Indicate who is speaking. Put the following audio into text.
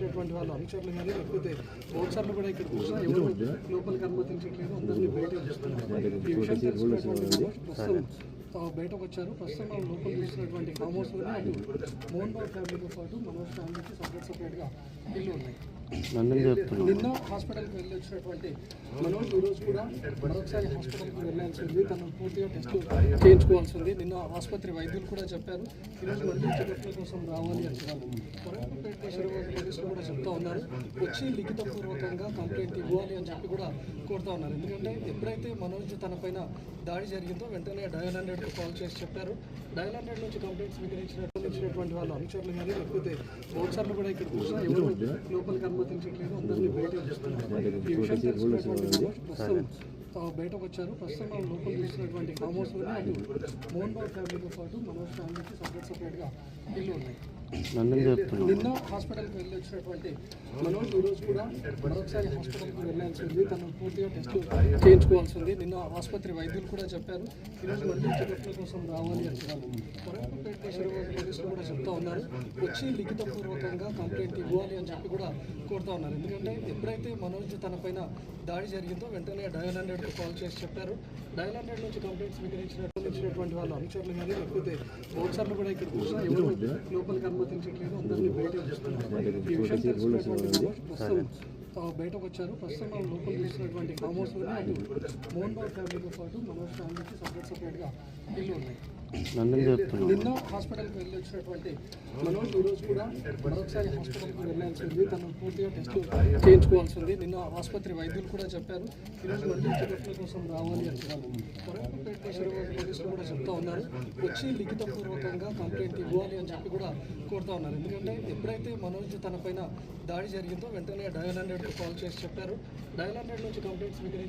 Speaker 1: వచ్చినటువంటి వాళ్ళు అనుచరులు కానీ లేకపోతే బౌన్సర్లు కూడా ఇక్కడ కూర్చున్నా ఎవరు లోపలికి అనుమతించట్లేదు అందరినీ బయటకు ఈ విషయం తెలుసుకున్నటువంటి ప్రస్తుతం బయటకు వచ్చారు. ప్రస్తుతం మనం లోపల చూసినటువంటి ఫామ్ హౌస్లోనే అటు మోహన్ బాబు ఫ్యామిలీతో పాటు మనోజ్ ఫ్యామిలీకి సపరేట్ సపరేట్గా ఇల్లు ఉన్నాయి. నిన్న హాస్పిటల్కి వెళ్ళి వచ్చినటువంటి మనోజ్ ఈ రోజు కూడా మరొకసారి హాస్పిటల్కి వెళ్ళాల్సి ఉంది తను పూర్తిగా టెస్ట్ చేయించుకోవాల్సి ఉంది నిన్న ఆసుపత్రి వైద్యులు కూడా చెప్పారు ఈరోజు మళ్ళీ చెకప్ల కోసం రావాలి చెప్పారు. కొరంపేట పోలీసులు కూడా చెప్తా ఉన్నారు. వచ్చి లిఖితపూర్వకంగా కంప్లైంట్ ఇవ్వాలి అని చెప్పి కూడా కోరుతా ఉన్నారు. ఎందుకంటే ఎప్పుడైతే మనోజ్ తన పైన దాడి జరిగిందో వెంటనే డయల్ హండ్రెడ్కి కాల్ చేసి చెప్పారు. డయల్ హండ్రెడ్ నుంచి కంప్లైంట్స్ స్వీకరించినటువంటి వాళ్ళు అనుచరులు కానీ లేకపోతే బౌన్సర్లు కూడా ఇక్కడ కూర్చొని లోపలికి అనుమతించట్లేదు అందరినీ బయటకు వస్తున్నారు ఈ విషయం తెలుసుకున్నటువంటి మనోజ్ ప్రస్తుతం ఆ, బయటకు వచ్చారు. ప్రస్తుతం మనం లోపల చూసినటువంటి ఫామ్ హౌస్లోనే అటు మోహన్ బాబు ఫ్యామిలీతో పాటు మనోజ్ ఫ్యామిలీకి సపరేట్ సపరేట్గా ఇల్లు ఉన్నాయి. నిన్న హాస్పిటల్కి వెళ్ళి వచ్చినటువంటి మనోజ్ ఈ రోజు కూడా మరొకసారి హాస్పిటల్కి వెళ్ళాల్సి ఉంది. తను పూర్తిగా టెస్ట్ చేయించుకోవాల్సి ఉంది. నిన్న ఆసుపత్రి వైద్యులు కూడా చెప్పారు. ఈరోజు మళ్ళీ చెకప్ల కోసం రావాలి అని చెప్పారు. కొరంపేట పోలీసులు కూడా చెప్తా ఉన్నారు. వచ్చి లిఖితపూర్వకంగా కంప్లైంట్ ఇవ్వాలి అని చెప్పి కూడా కోరుతా ఉన్నారు. ఎందుకంటే ఎప్పుడైతే మనోజ్ తన పైన దాడి జరిగిందో వెంటనే డయల్ హండ్రెడ్కి కాల్ చేసి చెప్పారు. డయల్ హండ్రెడ్ నుంచి కంప్లైంట్స్ స్వీకరించినటువంటి వాళ్ళు అనుచరులు కానీ లేకపోతే బౌన్సర్లు కూడా ఇక్కడ కూర్చొని ఎవరు లోపలికి అనుమతించట్లేదు. అందరినీ బయట చేస్తున్నారు ఈ విషయం తెలుసుకున్నటువంటి ప్రస్తుతం బయటకు వచ్చారు. ప్రస్తుతం మనం లోపల చూసినటువంటి ఫామ్ హౌస్లోనే అటు మోహన్ బాబు ఫ్యామిలీతో పాటు మనోజ్ ఫ్యామిలీకి సపరేట్ సపరేట్గా ఇల్లు ఉన్నాయి. నిన్న హాస్పిటల్కి వెళ్ళి వచ్చినటువంటి మనోజ్ ఈ రోజు కూడా మరొకసారి హాస్పిటల్కి వెళ్ళాల్సి ఉంది. తను పూర్తిగా టెస్ట్ చేయించుకోవాల్సి ఉంది నిన్న ఆసుపత్రి వైద్యులు కూడా చెప్పారు. ఈరోజు మళ్ళీ చెకప్ల కోసం రావాలి అని చెప్పారు. కొరంపేట పోలీసులు కూడా చెప్తా ఉన్నారు. వచ్చి లిఖితపూర్వకంగా కంప్లైంట్ ఇవ్వాలి అని చెప్పి కూడా కోరుతా ఉన్నారు. ఎందుకంటే ఎప్పుడైతే మనోజ్ తన పైన దాడి జరిగిందో వెంటనే డయల్ హండ్రెడ్కి కాల్ చేసి చెప్పారు. డయల్ హండ్రెడ్ నుంచి కంప్లైంట్ స్వీకరించి